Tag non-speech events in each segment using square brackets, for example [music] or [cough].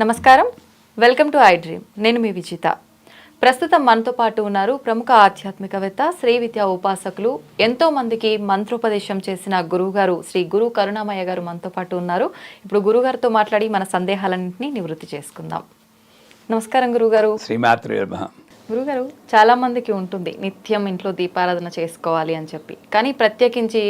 నమస్కారం. Welcome to I dream. నేను మీ విజిత. ప్రస్తుతం మనతో పాటు ఉన్నారు ప్రముఖ ఆధ్యాత్మికవేత్త శ్రీ విద్యా ఉపాసకులు ఎంతో మందికి మంత్రోపదేశం చేసిన గురువుగారు శ్రీ గురు కరుణామయ్య గారు మనతో పాటు ఉన్నారు. ఇప్పుడు గురుగారితో మాట్లాడి మన సందేహాలన్నింటినీ నివృత్తి చేసుకుందాం. నమస్కారం గురుగారు శ్రీమాతృ గురుగారు చాలా మందికి ఉంటుంది నిత్యం ఇంట్లో దీపారాధన చేసుకోవాలి అని చెప్పి. కానీ ప్రత్యేకించి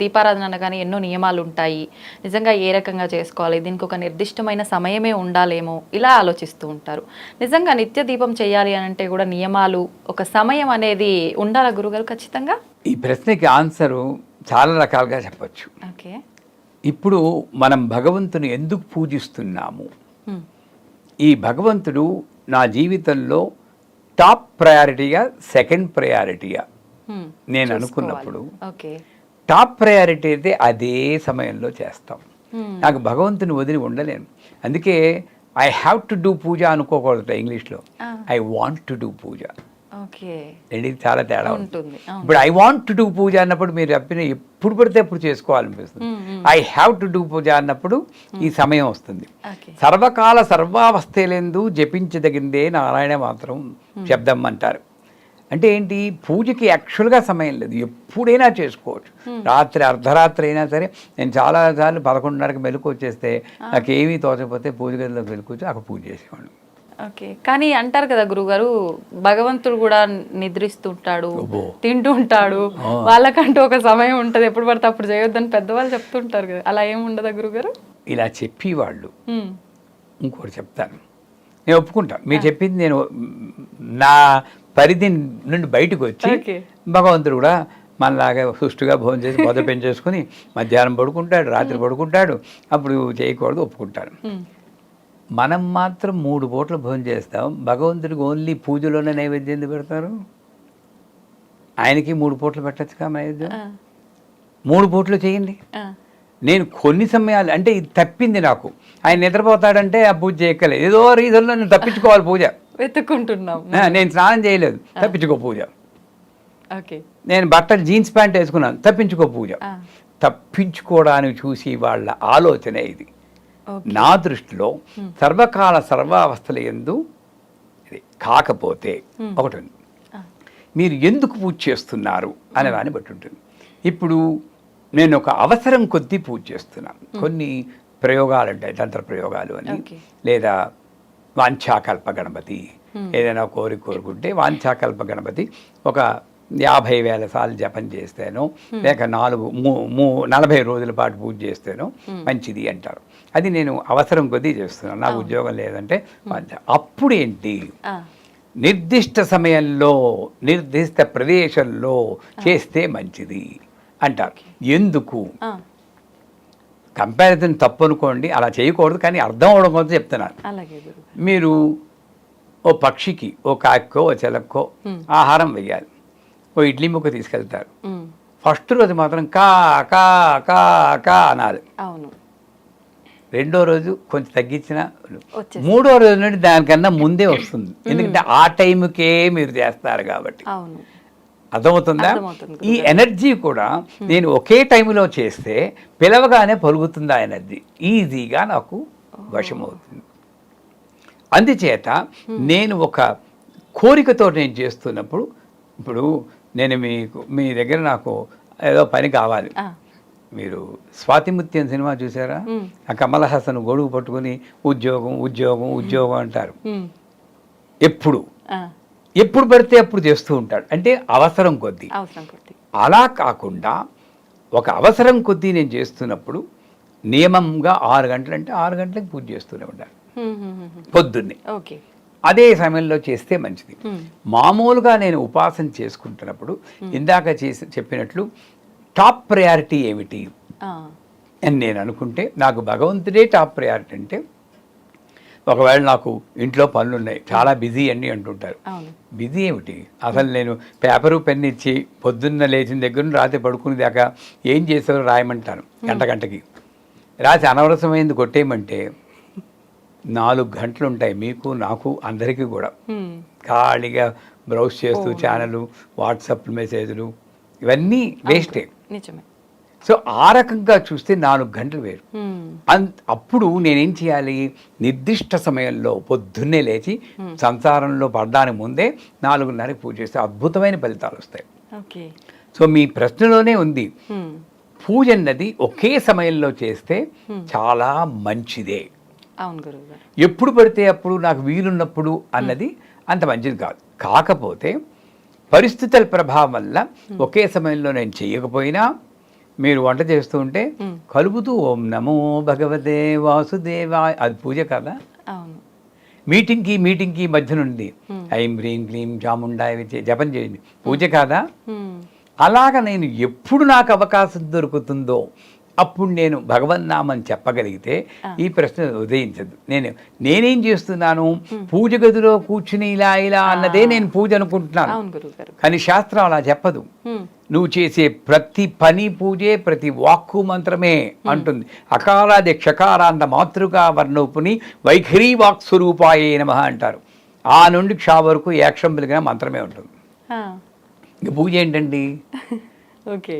దీపారాధన అనగానే ఎన్నో నియమాలు ఉంటాయి. నిజంగా ఏ రకంగా చేసుకోవాలి? దీనికి ఒక నిర్దిష్టమైన సమయమే ఉండాలేమో? ఇలా ఆలోచిస్తూ ఉంటారు. నిజంగా నిత్య దీపం చేయాలి అని అంటే కూడా నియమాలు ఒక సమయం అనేది ఉండాలా గురుగారు ఖచ్చితంగా? ఈ ప్రశ్నకి ఆన్సరు చాలా రకాలుగా చెప్పచ్చు. ఓకే. ఇప్పుడు మనం భగవంతుని ఎందుకు పూజిస్తున్నాము. ఈ భగవంతుడు నా జీవితంలో టాప్ ప్రయారిటీగా సెకండ్ ప్రయారిటీగా హ్మ్. నేను. అనుకున్నప్పుడు టాప్ ప్రయారిటీ అయితే అదే సమయంలో చేస్తాం హ్మ్. నాకు భగవంతుని వదిలి ఉండలేను అందుకే I have to do puja అనుకోకూడదు ఇంగ్లీష్లో. I want to do puja రెండింటికి చాలా తేడా ఉంటుంది. ఇప్పుడు I want to do puja అన్నప్పుడు మీరు చెప్పిన ఎప్పుడు పడితే ఎప్పుడు చేసుకోవాలనిపిస్తుంది. I have to do puja అన్నప్పుడు ఈ సమయం వస్తుంది. సర్వకాల సర్వావస్థలందు జపించదగిందే నారాయణ మాత్రం శబ్దం అంటారు అంటే ఏంటి? పూజకి యాక్చువల్గా సమయం లేదు. ఎప్పుడైనా చేసుకోవచ్చు. రాత్రి అర్ధరాత్రి అయినా సరే నేను చాలా సార్లు పదకొండున్నరకు మెలకు వచ్చేస్తే నాకు ఏమీ తోచకపోతే పూజ గదిలోకి వెళ్ళుకొచ్చి అక్కడ పూజ చేసేవాడు ఓకే. కానీ అంటారు కదా గురుగారు భగవంతుడు కూడా నిద్రిస్తుంటాడు. తింటూ ఉంటాడు. వాళ్ళకంటూ ఒక సమయం ఉంటది. ఎప్పుడు పడితే అప్పుడు చేయొద్దని పెద్దవాళ్ళు చెప్తుంటారు కదా. అలా ఏం ఉండదా గురుగారు? ఇలా చెప్పి వాళ్ళు. ఇంకోటి చెప్తాను. నేను ఒప్పుకుంటా. మీరు చెప్పింది నేను నా పరిధి నుండి బయటకు వచ్చి. భగవంతుడు కూడా మనలాగా సుష్టుగా భోజనం చేసి మొదలు పెంచేసుకుని మధ్యాహ్నం పడుకుంటాడు రాత్రి పడుకుంటాడు. అప్పుడు చేయకూడదు ఒప్పుకుంటాను. మనం మాత్రం మూడు పూటలు భోజనం చేస్తాం. భగవంతుడికి ఓన్లీ పూజలోనే నైవేద్యం ఎందుకు పెడతారు? ఆయనకి మూడు పూటలు పెట్టచ్చుగా నైవేద్యం? మూడు పూటలు చేయండి. నేను కొన్ని సమయాలు అంటే ఇది తప్పింది నాకు. ఆయన నిద్రపోతాడంటే ఆ పూజ చేయక్కలేదు ఏదో రీజన్లో నేను తప్పించుకోవాలి పూజ. వెతుక్కుంటున్నాం. నేను స్నానం చేయలేదు. తప్పించుకో పూజ. ఓకే. నేను బట్టలు జీన్స్ ప్యాంట్ వేసుకున్నాను. తప్పించుకో పూజ. తప్పించుకోవడానికి చూసి వాళ్ళ ఆలోచన ఇది. నా దృష్టిలో సర్వకాల సర్వావస్థల ఎందు కాకపోతే ఒకటి ఉంది. మీరు ఎందుకు పూజ చేస్తున్నారు అనే దాన్ని బట్టి ఉంటుంది. ఇప్పుడు నేను ఒక అవసరం కొద్దీ పూజ చేస్తున్నాను. కొన్ని ప్రయోగాలు ఉంటాయి తంత్ర ప్రయోగాలు అని. లేదా వాంఛాకల్ప గణపతి ఏదైనా కోరిక కోరుకుంటే వాంఛాకల్ప గణపతి ఒక యాభై వేల సార్లు జపం చేస్తేనో లేక నాలుగు మూ మూ నలభై రోజుల పాటు పూజ చేస్తేనో మంచిది అంటారు. అది నేను అవసరం కొద్దీ చేస్తున్నాను. నాకు ఉద్యోగం లేదంటే అప్పుడు ఏంటి నిర్దిష్ట సమయంలో నిర్దిష్ట ప్రదేశంలో చేస్తే మంచిది అంటారు. ఎందుకు? కంపారిజన్ తప్పు అనుకోండి అలా చేయకూడదు కానీ అర్థం అవడం కోసం చెప్తున్నాను. మీరు ఓ పక్షికి ఓ కాక్కో ఓ చెలక్కో ఆహారం వేయాలి ఓ ఇడ్లీ ముక్క తీసుకెళ్తారు. ఫస్ట్ రోజు మాత్రం కా కా కా కా అనాలి. అవును. రెండో రోజు కొంచెం తగ్గించిన మూడో రోజు నుండి దానికన్నా ముందే వస్తుంది. ఎందుకంటే ఆ టైంకే మీరు చేస్తారు కాబట్టి. అర్థమవుతుందా? ఈ ఎనర్జీ కూడా నేను ఒకే టైంలో చేస్తే పిలవగానే పలుకుతుంది ఆ ఎనర్జీ? ఈజీగా నాకు వశమవుతుంది. అందుచేత నేను ఒక కోరికతో నేను చేస్తున్నప్పుడు ఇప్పుడు నేను మీకు మీ దగ్గర నాకు ఏదో పని కావాలి. మీరు స్వాతిముత్యం సినిమా చూసారా. ఆ కమల్ హాసన్ గొడుగు పట్టుకుని ఉద్యోగం ఉద్యోగం ఉద్యోగం అంటారు. ఎప్పుడు? ఎప్పుడు పడితే అప్పుడు చేస్తూ ఉంటాడు. అంటే అవసరం కొద్దీ. అవసరం కొద్ది. అలా కాకుండా ఒక అవసరం కొద్దీ నేను చేస్తున్నప్పుడు నియమంగా ఆరు గంటలు అంటే ఆరు గంటలకు పూజ చేస్తూనే ఉండాలి. పొద్దున్నే. ఓకే. అదే సమయంలో చేస్తే మంచిది. మామూలుగా నేను ఉపాసన చేసుకుంటున్నప్పుడు ఇందాక చేసి చెప్పినట్లు టాప్ ప్రయారిటీ ఏమిటి? అని నేను అనుకుంటే నాకు భగవంతుడే టాప్ ప్రయారిటీ అంటే ఒకవేళ నాకు ఇంట్లో పనులు ఉన్నాయి చాలా బిజీ అన్ని అంటుంటారు. బిజీ ఏమిటి? అసలు నేను పేపరు పెన్ ఇచ్చి పొద్దున్న లేచిన దగ్గర రాత్రి పడుకునే దాకా ఏం చేసారో రాయమంటాను గంట గంటకి. రాసి అనవసరమైంది కొట్టేయమంటే నాలుగు గంటలు ఉంటాయి మీకు నాకు అందరికీ కూడా. ఖాళీగా బ్రౌజ్ చేస్తూ ఛానల్ వాట్సాప్ మెసేజ్లు ఇవన్నీ వేస్టే. నిజమే. సో ఆ రకంగా చూస్తే నాలుగు గంటలు వేరు. అన్ అప్పుడు నేనేం చేయాలి? నిర్దిష్ట సమయంలో పొద్దున్నే లేచి సంసారంలో పడడానికి ముందే నాలుగున్నరకి పూజ చేస్తే అద్భుతమైన ఫలితాలు వస్తాయి. ఓకే. సో మీ ప్రశ్నలోనే ఉంది. పూజ అన్నది ఒకే సమయంలో చేస్తే చాలా మంచిదే. అవును ఎప్పుడు పడితే అప్పుడు నాకు వీలున్నప్పుడు అన్నది అంత మంచిది కాదు. కాకపోతే పరిస్థితుల ప్రభావం వల్ల ఒకే సమయంలో నేను చేయకపోయినా మీరు వంట చేస్తూ ఉంటే కలుపుతూ ఓం నమో భగవతే వాసుదేవా అది పూజ కదా? అవును. మీటింగ్కి మీటింగ్కి మధ్య నుండి ఐం హ్రీం క్లీం చాముండాయ జపం చేయండి. పూజ కాదా. అలాగ నేను ఎప్పుడు నాకు అవకాశం దొరుకుతుందో అప్పుడు నేను భగవన్నామని చెప్పగలిగితే ఈ ప్రశ్న ఉదయించదు. నేను నేనేం చేస్తున్నాను? పూజ గదిలో కూర్చుని ఇలా ఇలా అన్నదే నేను పూజ అనుకుంటున్నాను. కానీ శాస్త్రం అలా చెప్పదు. నువ్వు చేసే ప్రతి పని పూజే ప్రతి వాక్కు మంత్రమే అంటుంది. అకారాది క్షకారాంత మాతృకా వర్ణోపుని వైఖరీ వాక్ స్వరూపాయే నమ అంటారు. ఆ నుండి క్షా వరకు ఏక్షం వెలిగిన మంత్రమే ఉంటుంది. పూజ ఏంటండి? [laughs]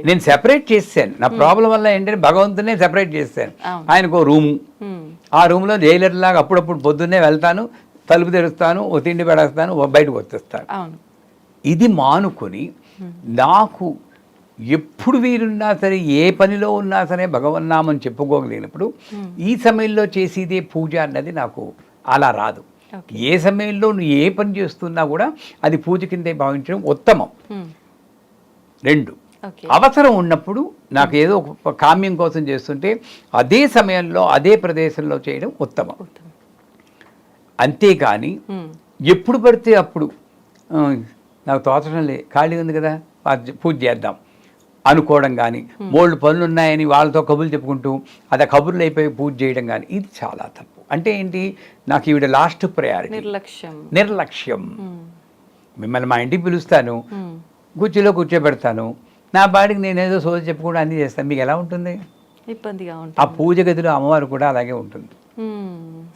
నేను సెపరేట్ చేశాను. నా ప్రాబ్లం వల్ల ఏంటంటే భగవంతునే సెపరేట్ చేశాను. అవును. ఆయనకు రూము. మ్మ్. ఆ రూమ్లో జైలర్ లాగా అప్పుడప్పుడు పొద్దున్నే వెళ్తాను తలుపు తెరుస్తాను ఓ తిండి పెడేస్తాను ఓ బయటకు వచ్చేస్తాను. ఇది మానుకొని నాకు ఎప్పుడు వీరున్నా సరే ఏ పనిలో ఉన్నా సరే భగవన్నామని చెప్పుకోగలిగినప్పుడు ఈ సమయంలో చేసేదే పూజ అన్నది నాకు అలా రాదు. ఏ సమయంలో నువ్వు ఏ పని చేస్తున్నా కూడా అది పూజ కిందే భావించడం ఉత్తమం. రెండు అవసరం ఉన్నప్పుడు నాకు ఏదో ఒక కామ్యం కోసం చేస్తుంటే అదే సమయంలో అదే ప్రదేశంలో చేయడం ఉత్తమం. అంతేకాని. ఎప్పుడు పడితే అప్పుడు "ఆ, నాకు తోచడం లే ఖాళీ ఉంది కదా పూజ చేద్దాం. అనుకోవడం కానీ బోల్డ్ పనులు ఉన్నాయని వాళ్ళతో కబుర్లు చెప్పుకుంటూ అది ఆ కబుర్లు అయిపోయి పూజ చేయడం కానీ ఇది చాలా తప్పు. అంటే ఏంటి? నాకు ఈవిడ లాస్ట్ ప్రయారిటీ నిర్లక్ష్యం. నిర్లక్ష్యం. మ్మ్. మిమ్మల్ని మా ఇంటికి పిలుస్తాను. కుర్చీలో కూర్చోబెడతాను. నా బాడికి నేనేదో సోది చెప్పుకోవడం అన్నీ చేస్తాను మీకు ఎలా ఉంటుంది? ఇబ్బందిగా ఆ ఉంటుంది పూజ గదిలో అమ్మవారు కూడా అలాగే ఉంటుంది.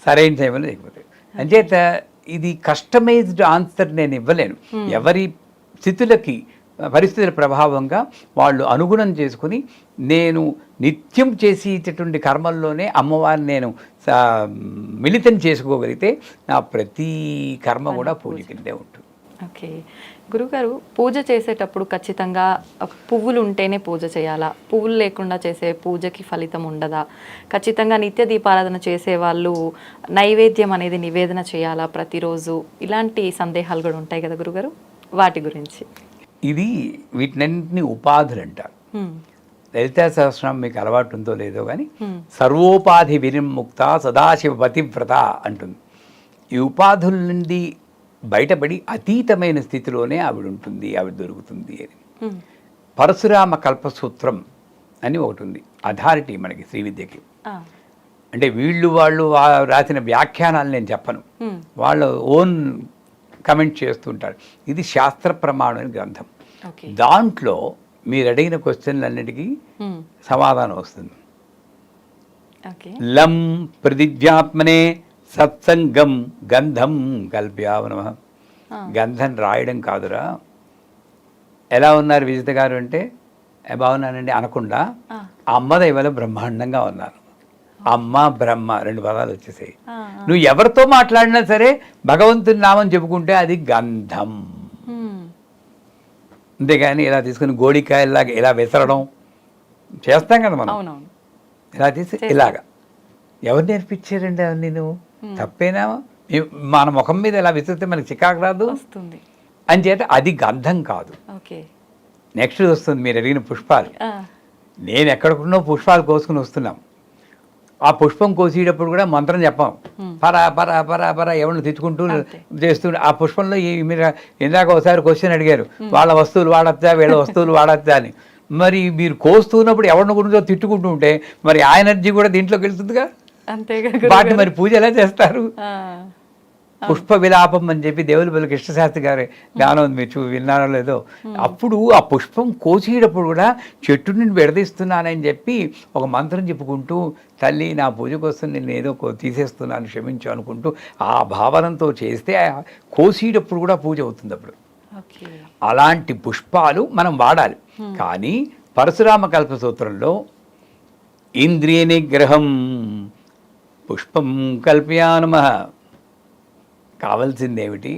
సరైన టైంలో లేకపోతే. అంచేత ఇది కస్టమైజ్డ్ ఆన్సర్ నేను ఇవ్వలేను. ఎవరి స్థితులకి పరిస్థితుల ప్రభావంగా వాళ్ళు అనుగుణం చేసుకుని నేను నిత్యం చేసేటటువంటి కర్మల్లోనే అమ్మవారిని నేను మిళితం చేసుకోగలిగితే నా ప్రతి కర్మ కూడా పూజ. కిందే ఉంటుంది. ఓకే. గురుగారు పూజ చేసేటప్పుడు ఖచ్చితంగా పువ్వులు ఉంటేనే పూజ చేయాలా? పువ్వులు లేకుండా చేసే పూజకి ఫలితం ఉండదా? ఖచ్చితంగా నిత్య దీపారాధన చేసే వాళ్ళు నైవేద్యం అనేది నివేదన చేయాలా ప్రతిరోజు? ఇలాంటి సందేహాలు కూడా ఉంటాయి కదా గురుగారు? వాటి గురించి. ఇది వీటినన్నింటినీ ఉపాధులు అంటారు. లలితా సహస్రం మీకు అలవాటు ఉందో లేదో కానీ. సర్వోపాధి వినిర్ముక్త సదాశివ పతివ్రత అంటుంది. ఈ ఉపాధుల నుండి బయటపడి అతీతమైన స్థితిలోనే ఆవిడ ఉంటుంది ఆవిడ దొరుకుతుంది అని. పరశురామ కల్పసూత్రం అని ఒకటి ఉంది అథారిటీ మనకి శ్రీ విద్యకి. అంటే వీళ్ళు వాళ్ళు రాసిన వ్యాఖ్యానాలు నేను చెప్పను. వాళ్ళ ఓన్ కమెంట్ చేస్తుంటారు ఇది శాస్త్ర ప్రమాణమైన గ్రంథం దాంట్లో మీరు అడిగిన క్వశ్చన్లన్నిటికీ. సమాధానం వస్తుంది లం ప్రతిజ్ఞాత్మనే సత్సంగం గంధం కల్ప్యావ నమః. ఆ. గంధం రాయడం కాదురా. ఎలా ఉన్నారు విజిత గారు అంటే "ఏ, బాగున్నానండి అనకుండా. అమ్మ దైవలో బ్రహ్మాండంగా ఉన్నాను అమ్మ బ్రహ్మ రెండు పదాలు వచ్చేసాయి. నువ్వు ఎవరితో మాట్లాడినా సరే భగవంతుని నామం చెప్పుకుంటే అది గంధం. అంతేగాని ఇలా తీసుకుని గోడికాయలాగా ఇలా విసరడం చేస్తాం కదా మనం. ఇలా తీసి ఇలాగా. ఎవరు నేర్పించారండి అవన్నీ నువ్వు? తప్పేనా? మన ముఖం మీద ఇలా విసిరితే మనకి చికాకు రాదు? వస్తుంది. అంచేత అది గంధం కాదు. నెక్స్ట్ వస్తుంది మీరు అడిగిన పుష్పాలు. నేను ఎక్కడికున్నో పుష్పాలు కోసుకుని వస్తున్నాం. ఆ పుష్పం కోసేటప్పుడు కూడా మంత్రం చెప్పాం. పర పర పర పర ఎవరిని తెచ్చుకుంటూ. చేస్తూ ఆ పుష్పంలో ఈ మీరు ఇందాక ఒకసారి క్వశ్చన్ అడిగారు. వాళ్ళ వస్తువులు వాడచ్చా వీళ్ళ వస్తువులు వాడచ్చా అని. మరి మీరు కోస్తున్నప్పుడు ఎవరిని గురించో తిట్టుకుంటూ ఉంటే మరి ఆ ఎనర్జీ కూడా దీంట్లోకి వెళ్తుందిగా? వాటిని. మరి పూజ ఎలా చేస్తారు. పుష్ప విలాపం అని చెప్పి దేవులపల్లి కృష్ణశాస్త్రి గారి గానం ఉంది మీరు చూ విన్నారో లేదో. అప్పుడు ఆ పుష్పం కోసేటప్పుడు కూడా చెట్టు నుండి విడదీస్తున్నానని చెప్పి ఒక మంత్రం చెప్పుకుంటూ తల్లి నా పూజ కోసం నేను ఏదో తీసేస్తున్నాను క్షమించు అనుకుంటూ ఆ భావనతో చేస్తే కోసేటప్పుడు కూడా పూజ అవుతుంది అప్పుడు. అలాంటి పుష్పాలు మనం వాడాలి. కానీ పరశురామ కల్ప సూత్రంలో ఇంద్రియ నిగ్రహం పుష్పం కల్పయానమ కావలసిందేమిటి?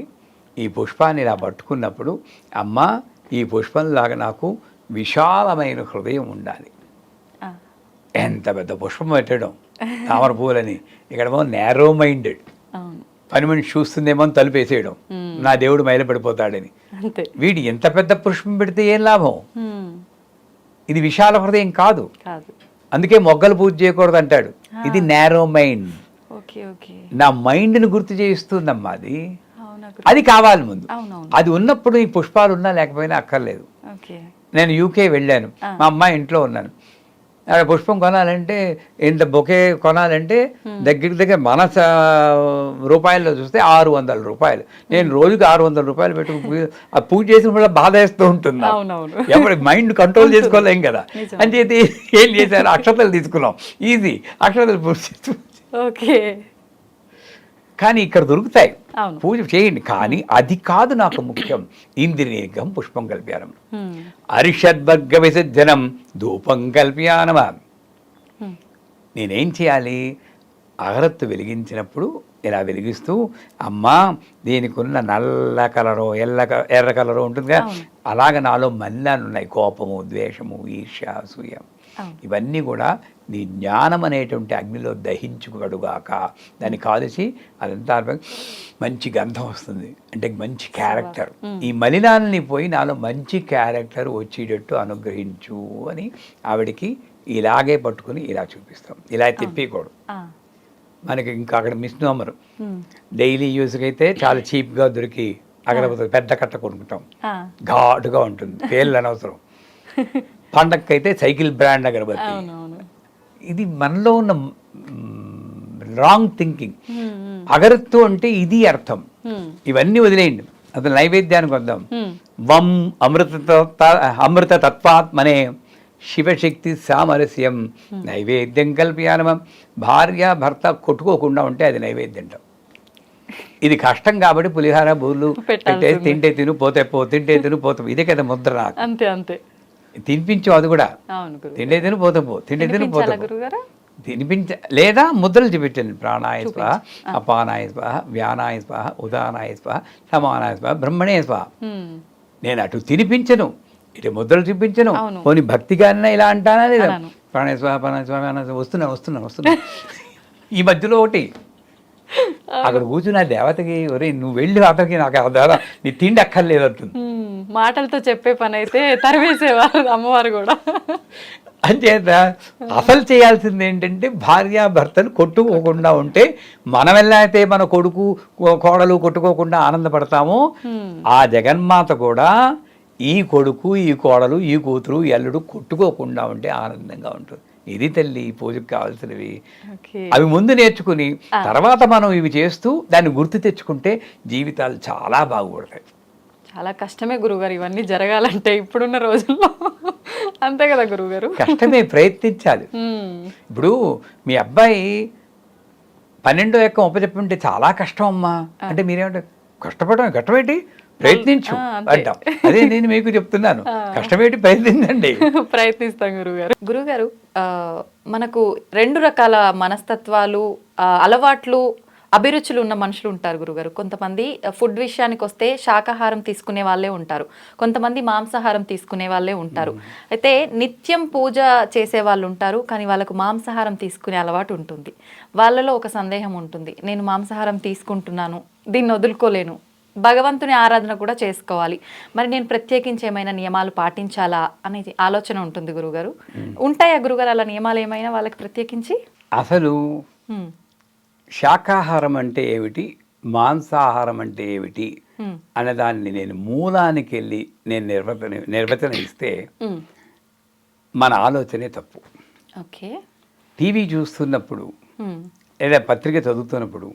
ఈ పుష్పాన్ని ఇలా పట్టుకున్నప్పుడు అమ్మ ఈ పుష్పంలాగా నాకు విశాలమైన హృదయం ఉండాలి. ఎంత పెద్ద పుష్పం పెట్టడం? తామర పూలని. ఇక్కడేమో నేరో మైండెడ్ పని మనిషి చూస్తుందేమో అని తలుపేసేయడం. నా దేవుడు మైల పడిపోతాడని వీడు ఎంత పెద్ద పుష్పం పెడితే ఏం లాభం? ఇది విశాల హృదయం కాదు. అందుకే మొగ్గలు పూజ చేయకూడదు అంటాడు ఇది నేరో మైండ్ ఓకే ఓకే. నా మైండ్ని గుర్తు చేయిస్తుందమ్మా అది. అది కావాలి ముందు. అది ఉన్నప్పుడు ఈ పుష్పాలు ఉన్నా లేకపోయినా అక్కర్లేదు. నేను యూకే వెళ్ళాను. మా అమ్మాయి ఇంట్లో ఉన్నాను. అక్కడ పుష్పం కొనాలంటే ఇంత బొకే కొనాలంటే దగ్గర దగ్గర మన రూపాయల్లో చూస్తే ఆరు వందల రూపాయలు. నేను రోజుకి ఆరు వందల రూపాయలు పెట్టి ఆ పూజ చేసిన వల్ల బాధ వేస్తూ ఉంటుంది. ఎవరి మైండ్ కంట్రోల్ చేసుకోలేం కదా. అని చెప్పి ఏం చేశారు? అక్షతలు తీసుకున్నాం. ఈజీ. అక్షతలు పూజ ఓకే. కానీ ఇక్కడ దొరుకుతాయి. పూజ చేయండి. కానీ అది కాదు నాకు ముఖ్యం. ఇంద్రియనిగం పుష్పం కల్ప్యానం. అరిషద్వర్గ విసర్జనం ధూపం కల్ప్యానమ. నేనేం చేయాలి? అగరత్తు వెలిగించినప్పుడు ఇలా వెలిగిస్తూ అమ్మా దీనికి ఉన్న నల్ల కలరు ఎల్ల ఎర్ర కలరు ఉంటుంది కదా. అవును. అలాగ నాలో మల్లాలు ఉన్నాయి కోపము ద్వేషము ఈర్ష్య అసూయ. ఇవన్నీ కూడా నీ జ్ఞానం అనేటువంటి అగ్నిలో దహించుకడుగాక దాన్ని కాల్చి అదంతా మంచి గంధం వస్తుంది. అంటే మంచి క్యారెక్టర్ ఈ మలినాలని పోయి నాలో మంచి క్యారెక్టర్ వచ్చేటట్టు అనుగ్రహించు అని ఆవిడికి ఇలాగే పట్టుకుని ఇలా చూపిస్తాం. ఇలా తిప్పకూడదు మనకి ఇంకా అక్కడ మిస్నోమర్ హ్మ్, డైలీ యూస్కి అయితే చాలా చీప్గా దొరికి అగరబత్తులు పెద్ద కట్ట కొనుక్కుంటాం. ఘాటుగా ఉంటుంది. పేర్లు అనవసరం. [laughs] పండక్కైతే సైకిల్ బ్రాండ్ అగరబత్తి ఇది మనలో ఉన్న రాంగ్ థింకింగ్ అగరత్తు అంటే ఇది అర్థం. ఇవన్నీ వదిలేయండి. అసలు నైవేద్యానికి వద్దాం. వం అమృత అమృత తత్వాత్మనే శివశక్తి సామరస్యం. నైవేద్యం కల్పయానమం. భార్య భర్త కొట్టుకోకుండా ఉంటే అది నైవేద్యం. ఇది కష్టం కాబట్టి పులిహార బూర్లు. తింటే తిను పోతే పో తింటే తిను పోతే. ఇదే కదా ముద్ర అంతే అంతే. తినిపించు అది కూడా. తిండే తిను పోతే పో. తిండే తిను పోతే తినిపించ లేదా ముద్రలు చూపించండి. ప్రాణాయ స్వాహ అపానాయ స్వాహ వ్యానాయ స్వాహ ఉదానాయ స్వాహ సమానాయ స్వాహ బ్రహ్మణే స్వాహ నేను అటు తినిపించను ఇటు ముద్రలు చూపించను. పోనీ భక్తిగానే ఇలా అంటానా లేదా. ప్రాణాయ స్వాహ ప్రాణాయ స్వాహ వ్యానాయ స్వాహ వస్తున్నా వస్తున్నా వస్తున్నా. [laughs] ఈ మధ్యలో ఒకటి అక్కడ కూర్చున్న దేవతకి ఒరే నువ్వు వెళ్ళి అతనికి నాకు దేవత నీ తిండి అక్కర్లేదు అంటుంది. మాటలతో చెప్పే పని అయితే తరివేసేవారు అమ్మవారు కూడా. అంచేత అసలు చేయాల్సింది ఏంటంటే భార్యాభర్తలు కొట్టుకోకుండా ఉంటే మనం ఎలా అయితే మన కొడుకు కోడలు కొట్టుకోకుండా ఆనందపడతామో ఆ జగన్మాత కూడా ఈ కొడుకు ఈ కోడలు ఈ కూతురు ఈ అల్లుడు కొట్టుకోకుండా ఉంటే ఆనందంగా ఉంటుంది. ఇది తల్లి ఈ పూజకు కావాల్సినవి. అవి ముందు నేర్చుకుని తర్వాత మనం ఇవి చేస్తూ దాన్ని గుర్తు తెచ్చుకుంటే జీవితాలు చాలా బాగుపడతాయి. చాలా కష్టమే గురుగారు ఇవన్నీ జరగాలంటే ఇప్పుడున్న రోజుల్లో. అంతే కదా గురుగారు కష్టమే ప్రయత్నించాలి. ఇప్పుడు మీ అబ్బాయి పన్నెండో యొక్క ఉపచెప్పుంటే చాలా కష్టం అమ్మా. అంటే మీరేమంటారు? కష్టపడడం కష్టమేంటి? ప్రయత్నించు. అంటాం. అదే నేను మీకు చెప్తున్నాను. కష్టమేంటి ప్రయత్నించండి. [laughs] ప్రయత్నిస్తాం గురుగారు గురుగారు ఆ, మనకు రెండు రకాల మనస్తత్వాలు అలవాట్లు అభిరుచులు ఉన్న మనుషులు ఉంటారు గురుగారు కొంతమంది ఫుడ్ విషయానికి వస్తే శాకాహారం తీసుకునే వాళ్ళే ఉంటారు. కొంతమంది మాంసాహారం తీసుకునే వాళ్ళే ఉంటారు. అయితే నిత్యం పూజ చేసే వాళ్ళు ఉంటారు కానీ వాళ్ళకు మాంసాహారం తీసుకునే అలవాటు ఉంటుంది. వాళ్ళలో ఒక సందేహం ఉంటుంది. నేను మాంసాహారం తీసుకుంటున్నాను దీన్ని వదులుకోలేను భగవంతుని ఆరాధన కూడా చేసుకోవాలి. మరి నేను ప్రత్యేకించి ఏమైనా నియమాలు పాటించాలా అనేది ఆలోచన ఉంటుంది గురుగారు. ఉంటాయా గురుగారు అలా నియమాలు ఏమైనా వాళ్ళకి ప్రత్యేకించి? అసలు శాకాహారం అంటే ఏమిటి? మాంసాహారం అంటే ఏమిటి? హ్మ్, అన్నదాన్ని నేను మూలానికి వెళ్ళి నేను నిర్వచన నిర్వచన ఇస్తే. మన ఆలోచనే తప్పు. ఓకే. టీవీ చూస్తున్నప్పుడు లేదా పత్రిక చదువుతున్నప్పుడు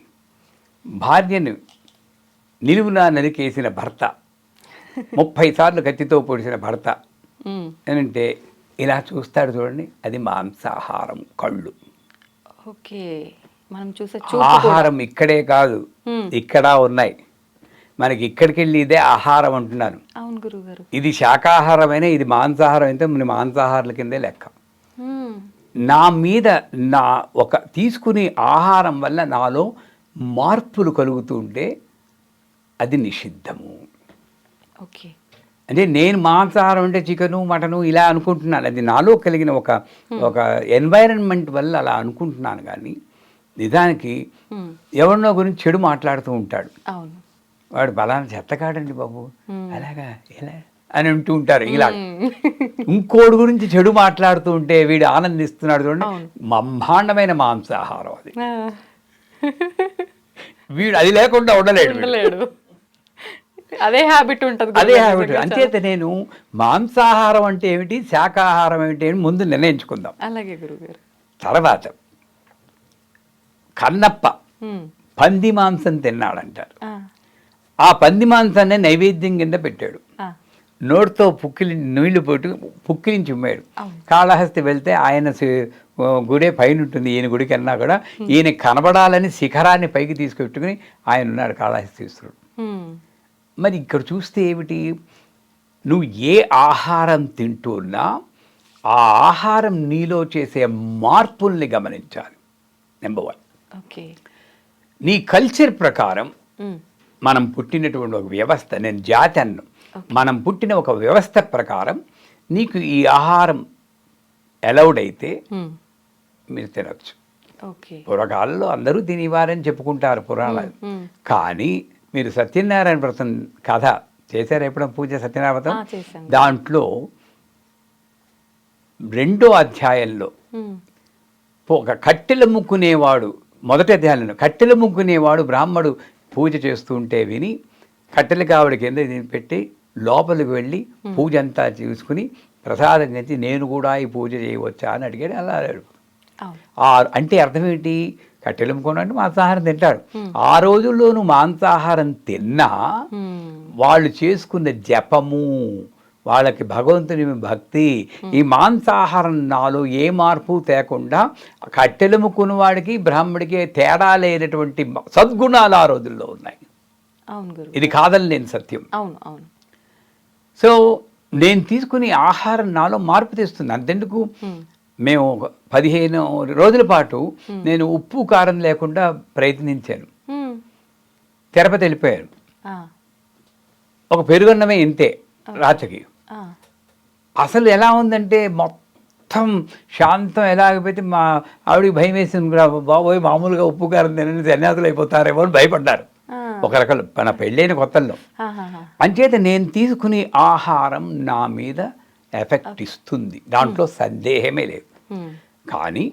భార్యను నిలువునా నరికేసిన భర్త ముప్పై సార్లు కత్తితో పొడిచిన భర్త. అంటే ఇలా చూస్తాడు చూడండి అది మాంసాహారం కళ్ళు. ఓకే. మనం చూసే. ఆహారం ఇక్కడే కాదు. ఇక్కడ ఉన్నాయి. మనకి ఇక్కడికి వెళ్ళి ఇదే ఆహారం అంటున్నాను అవును గురుగారు ఇది శాకాహారమైన ఇది మాంసాహారం అయితే మన మాంసాహారాల కిందే లెక్క. నా మీద నా ఒక తీసుకునే ఆహారం వల్ల నాలో మార్పులు కలుగుతూ ఉంటే అది నిషిద్ధము. ఓకే. అంటే నేను మాంసాహారం అంటే చికెను మటను ఇలా అనుకుంటున్నాను. అది నాలో కలిగిన ఒక ఒక ఎన్వైరన్మెంట్ వల్ల అలా అనుకుంటున్నాను కానీ నిజానికి ఎవరినో గురించి చెడు మాట్లాడుతూ ఉంటాడు. వాడు బలానా చెత్తకాడండి బాబు. అలాగా ఎలా అని అంటూ ఉంటారు ఇలా. [laughs] ఇంకోటి గురించి చెడు మాట్లాడుతూ ఉంటే వీడు ఆనందిస్తున్నాడు చూడండి. బ్రహ్మాండమైన మాంసాహారం అది. వీడు అది లేకుండా. ఉండలేడు. అదే హ్యాబిట్ ఉంటుంది అదే హ్యాబిట్ అంచేత నేను మాంసాహారం అంటే ఏమిటి? శాకాహారం ఏమిటి? అని ముందు నిర్ణయించుకుందాం. అలాగే గురుగారు తర్వాత కన్నప్ప పంది మాంసం తిన్నాడంటారు. ఆ, ఆ పంది మాంసాన్ని నైవేద్యం కింద పెట్టాడు. నోటితో పుక్కిలి నీళ్ళు పోటు పుక్కిలించి ఉమ్మాడు. కాళహస్తి వెళ్తే ఆయన గుడే పైన ఉంటుంది ఈయన గుడికి అన్నా కూడా ఈయన కనబడాలని శిఖరాన్ని పైకి తీసుకెట్టుకుని ఆయన ఉన్నాడు కాళహస్తీశ్వరుడు ఉమ్, మరి ఇక్కడ చూస్తే ఏమిటి? నువ్వు ఏ ఆహారం తింటున్నా ఆ ఆహారం నీలో చేసే మార్పుల్ని గమనించాలి. Number one okay. నీ కల్చర్ ప్రకారం మనం పుట్టినటువంటి ఒక వ్యవస్థ నేను జాతి అన్ను. మనం పుట్టిన ఒక వ్యవస్థ ప్రకారం నీకు ఈ ఆహారం అలౌడ్ అయితే మీరు తినొచ్చు. ఓకే. పూర్వకాలంలో అందరూ తినేవారని చెప్పుకుంటారు పురాణాలు. కానీ మీరు సత్యనారాయణ వ్రతం కథ చేశారు ఎప్పుడో పూజ సత్యనారాయణ వ్రతం. దాంట్లో రెండో అధ్యాయంలో ఒక కట్టెలు ముక్కునేవాడు మొదటి అధ్యాయంలో కట్టెలు ముక్కునేవాడు బ్రాహ్మడు పూజ చేస్తూ ఉంటే విని కట్టెల కావిడి కింద దీన్ని పెట్టి లోపలికి వెళ్ళి పూజ అంతా చూసుకుని ప్రసాదం చేసి నేను కూడా ఈ పూజ చేయవచ్చా అని అడిగాడు. అలా అంటే అర్థం ఏంటి? కట్టెలు అమ్ముకోనంటే మాంసాహారం తింటాడు. ఆ రోజుల్లోనూ మాంసాహారం తిన్నా వాళ్ళు చేసుకున్న జపము వాళ్ళకి భగవంతుని భక్తి ఈ మాంసాహారం నాలో ఏ మార్పు తేకుండా కట్టెలుముకున్న వాడికి బ్రాహ్మడికి తేడా లేనటువంటి సద్గుణాలు ఆ రోజుల్లో ఉన్నాయి. అవును ఇది కాదని నేను సత్యం. అవును అవును. సో నేను తీసుకునే ఆహారం నాలో మార్పు తెస్తుంది. అంతెందుకు? మేము ఒక పదిహేను రోజుల పాటు నేను ఉప్పు కారం లేకుండా ప్రయత్నించాను. తిరుపతి వెళ్ళిపోయాను. ఒక పెరుగన్నమే ఇంతే రాత్రికి. అసలు ఎలా ఉందంటే మొత్తం శాంతం ఎలాగైపోతే మా ఆవిడకి భయం వేసింది కూడా బాబోయ్ మామూలుగా ఉప్పు కారం తినని సన్యాసులు అయిపోతారేమో అని భయపడ్డారు. ఒక రకాల మన పెళ్ళైన కొత్తల్లో. అంచేత నేను తీసుకునే ఆహారం నా మీద ఎఫెక్ట్ ఇస్తుంది. దాంట్లో సందేహమే లేదు. కానీ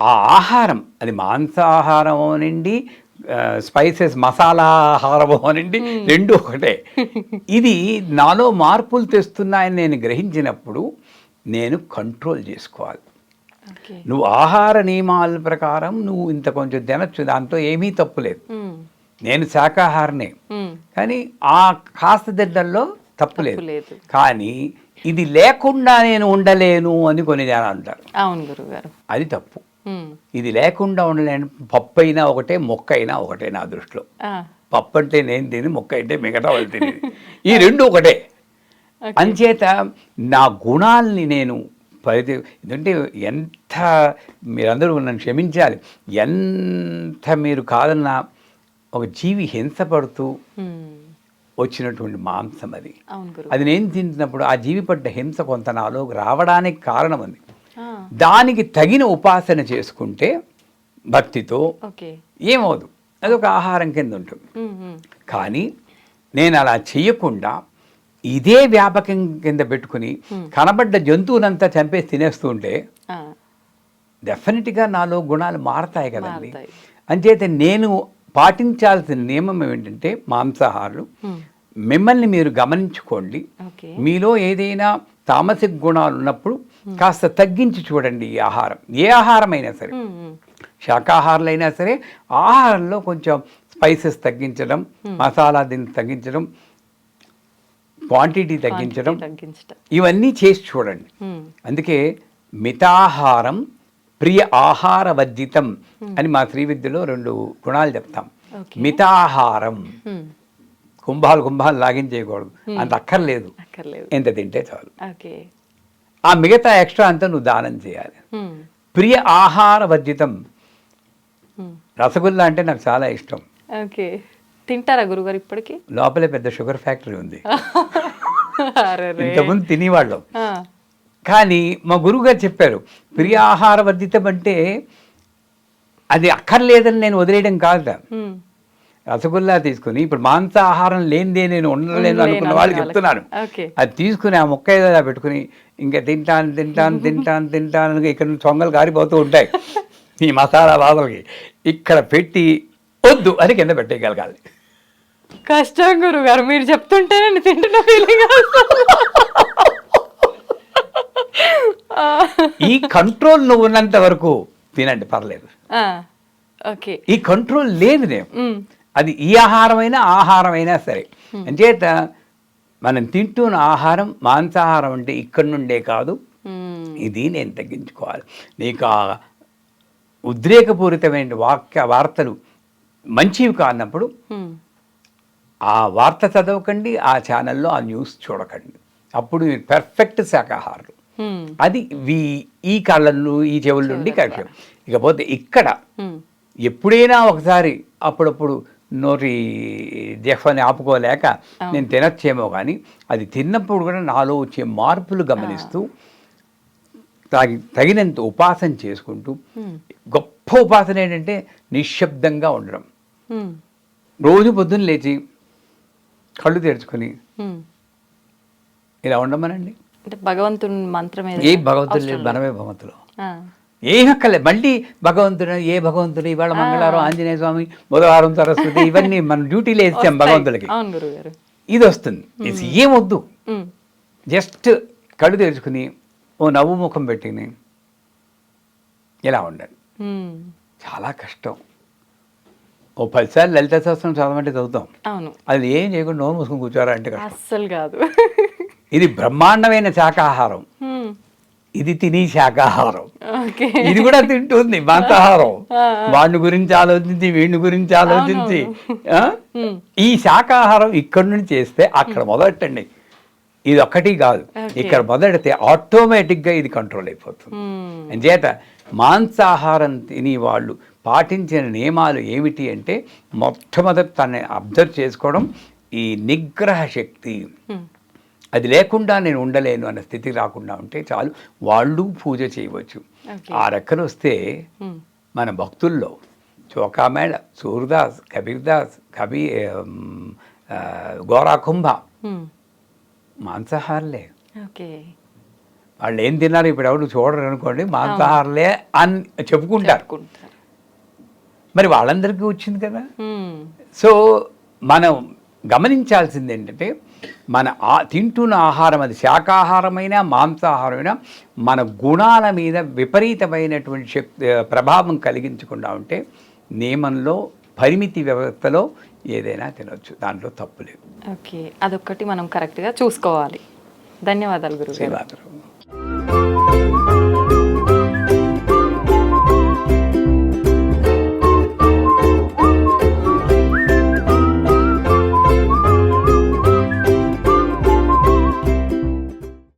ఆ ఆహారం అది మాంసాహారం అనండి స్పైసెస్ మసాలా ఆహారం అనండి రెండు ఒకటే. ఇది నాలో మార్పులు తెస్తున్నాయని నేను గ్రహించినప్పుడు నేను కంట్రోల్ చేసుకోవాలి. నువ్వు ఆహార నియమాల ప్రకారం నువ్వు ఇంత కొంచెం తినచ్చు దాంతో ఏమీ తప్పు లేదు. ఉమ్, నేను శాకాహారనే. కానీ ఆ కాస్త దిడ్డల్లో తప్పు లేదు. తప్పు లేదు. కానీ ఇది లేకుండా నేను ఉండలేను అని కొన్ని జనాలు అంటారు. అవును గురుగారు. అది తప్పు. ఇది లేకుండా ఉండలేను. పప్పు అయినా ఒకటే మొక్క అయినా ఒకటే నా దృష్టిలో. పప్పు అంటే నేను తిని మొక్క అయితే మిగతా వాళ్ళు తినేది. ఈ రెండు ఒకటే. అంచేత నా గుణాల్ని నేను పరిధి ఎందుకంటే ఎంత మీరందరూ నన్ను క్షమించాలి. ఎంత మీరు కాదన్నా ఒక జీవి హింసపడుతూ వచ్చినటువంటి మాంసం అది. అది నేను తింటున్నప్పుడు ఆ జీవి పడ్డ హింస కొంత నాలోకి రావడానికి కారణం ఉంది ఆ, దానికి తగిన ఉపాసన చేసుకుంటే భక్తితో ఏమవదు అదొక ఆహారం కింద ఉంటుంది. కానీ నేను అలా చేయకుండా ఇదే వ్యాపకం కింద పెట్టుకుని కనబడ్డ జంతువునంతా చంపేసి తినేస్తూ ఉంటే డెఫినెట్గా నాలో గుణాలు మారతాయి కదండి. అంచేత నేను పాటించాల్సిన నియమం ఏంటంటే మాంసాహారులు. మిమ్మల్ని మీరు గమనించుకోండి. మీలో ఏదైనా తామసిక గుణాలు ఉన్నప్పుడు కాస్త తగ్గించి చూడండి ఈ ఆహారం. ఏ ఆహారమైనా సరే. శాకాహారులైనా సరే ఆహారంలో కొంచెం స్పైసెస్ తగ్గించడం మసాలా దీన్ని తగ్గించడం క్వాంటిటీ తగ్గించడం ఇవన్నీ చేసి చూడండి. అందుకే మితాహారం ప్రియ ఆహార వర్జితం అని మా శ్రీ విద్యలో రెండు గుణాలు చెప్తాం. మితాహారం. కుంభాలు కుంభాలు లాగించేయకూడదు అంత అక్కర్లేదు. ఎంత తింటే చాలు. ఆ మిగతా ఎక్స్ట్రా అంతా నువ్వు దానం చేయాలి. ప్రియ ఆహార వర్జితం. రసగుల్లా అంటే నాకు చాలా ఇష్టం. ఓకే. తింటారా గురుగారు ఇప్పటికి? లోపలే పెద్ద షుగర్ ఫ్యాక్టరీ ఉంది. [laughs] ఇంతకుముందు తినేవాళ్ళం. కానీ మా గురువుగారు చెప్పారు ప్రియ ఆహార వర్జితం అంటే అది అక్కర్లేదని నేను వదిలేయడం కాదు. రసగుల్లా తీసుకుని ఇప్పుడు మాంసాహారం లేనిదే నేను ఉండలేను ఉండలేను అనుకున్న వాళ్ళు చెప్తున్నాను. అది తీసుకుని ఆ మొక్క ఏదో పెట్టుకుని ఇంకా తింటాను తింటాను తింటాను తింటాను ఇక్కడ నుంచి సొంగలు కారిపోతూ ఉంటాయి. ఈ మసాలా బాధలకి ఇక్కడ పెట్టి వద్దు అని కింద పెట్టేయగలగాలి. కష్టం గురుగారు మీరు చెప్తుంటే నేను తింటున్న ఫీలింగ్ ఈ కంట్రోల్ నువ్వు ఉన్నంత వరకు తినండి పర్లేదు. ఓకే. ఈ కంట్రోల్ లేదు నేను అది ఈ ఆహారమైనా ఆహారమైనా సరే. అంచేత మనం తింటున్న ఆహారం మాంసాహారం అంటే ఇక్కడి నుండే కాదు. ఇది నేను తగ్గించుకోవాలి. నీకు ఆ ఉద్రేకపూరితమైన వాక్య వార్తలు మంచివి కానప్పుడు ఆ వార్త చదవకండి ఆ ఛానల్లో ఆ న్యూస్ చూడకండి. అప్పుడు మీరు పెర్ఫెక్ట్ శాకాహారులు. అది ఈ కళ్ళను ఈ చెవుల నుండి కరెక్ట్. ఇకపోతే ఇక్కడ ఎప్పుడైనా ఒకసారి అప్పుడప్పుడు నోటి జఫ్ని ఆపుకోలేక నేను తినచ్చేమో కానీ అది తిన్నప్పుడు కూడా నాలో వచ్చే మార్పులు గమనిస్తూ తగి తగినంత ఉపాసన చేసుకుంటూ గొప్ప ఉపాసన ఏంటంటే నిశ్శబ్దంగా ఉండడం. రోజు పొద్దున్న లేచి కళ్ళు తెరుచుకొని. ఇలా ఉండమనండి. అంటే భగవంతుని మంత్రం ఏ భగవంతుడు. మనమే భగవంతులు ఏం అక్కర్లే మళ్ళీ భగవంతుడు ఏ భగవంతుడు ఇవాళ మంగళవారం ఆంజనేయ స్వామి బుధవారం సరస్వతి ఇవన్నీ [laughs] మన డ్యూటీలో వేస్తాం భగవంతులకి. ఇది వస్తుంది. ఇది ఏం వద్దు ఉమ్, జస్ట్ కళ్ళు తెరుచుకుని ఓ నవ్వు ముఖం పెట్టుకుని ఇలా ఉండండి ఉమ్, చాలా కష్టం. ఓ పదిసార్లు లలిత శాస్త్రం చదవమంటే చదువుతాం. అవును. అది ఏం చేయకుండా నోరు మూసుకొని కూర్చోరా అంటే అస్సలు కాదు. ఇది బ్రహ్మాండమైన శాకాహారం ఇది తిని శాకాహారం ఇది కూడా తింటుంది మాంసాహారం. [laughs] వాడిని గురించి ఆలోచించి వీడిని గురించి ఆలోచించి ఈ శాకాహారం ఇక్కడ నుంచి చేస్తే అక్కడ మొదలెట్టండి. ఇది ఒక్కటి కాదు. ఇక్కడ మొదలెడితే ఆటోమేటిక్గా ఇది కంట్రోల్ అయిపోతుంది. అంచేత మాంసాహారం తిని వాళ్ళు పాటించిన నియమాలు ఏమిటి అంటే మొట్టమొదటి తనని అబ్జర్వ్ చేసుకోవడం ఈ నిగ్రహ శక్తి. అది లేకుండా నేను ఉండలేను అన్న స్థితి రాకుండా ఉంటే చాలు. వాళ్ళు పూజ చేయవచ్చు. ఆ రెక్కలు వస్తే మన భక్తుల్లో చోకామేళ సూర్దాస్ కబీర్దాస్ కబీ గోరాకుంభ మాంసాహారులే. వాళ్ళు ఏం తిన్నారు ఇప్పుడు ఎవరు చూడరు అనుకోండి మాంసాహారులే అని చెప్పుకుంటారు. మరి వాళ్ళందరికీ వచ్చింది కదా. సో మనం గమనించాల్సింది ఏంటంటే మన ఆ తింటున్న ఆహారం అది శాకాహారమైనా మాంసాహారమైనా మన గుణాల మీద విపరీతమైనటువంటి శక్తి ప్రభావం కలిగించకుండా ఉంటే నియమంలో పరిమితి వ్యవస్థలో ఏదైనా తినొచ్చు. దాంట్లో తప్పు లేదు. ఓకే. అదొక్కటి మనం కరెక్ట్గా చూసుకోవాలి. ధన్యవాదాలు శ్రీవాదరు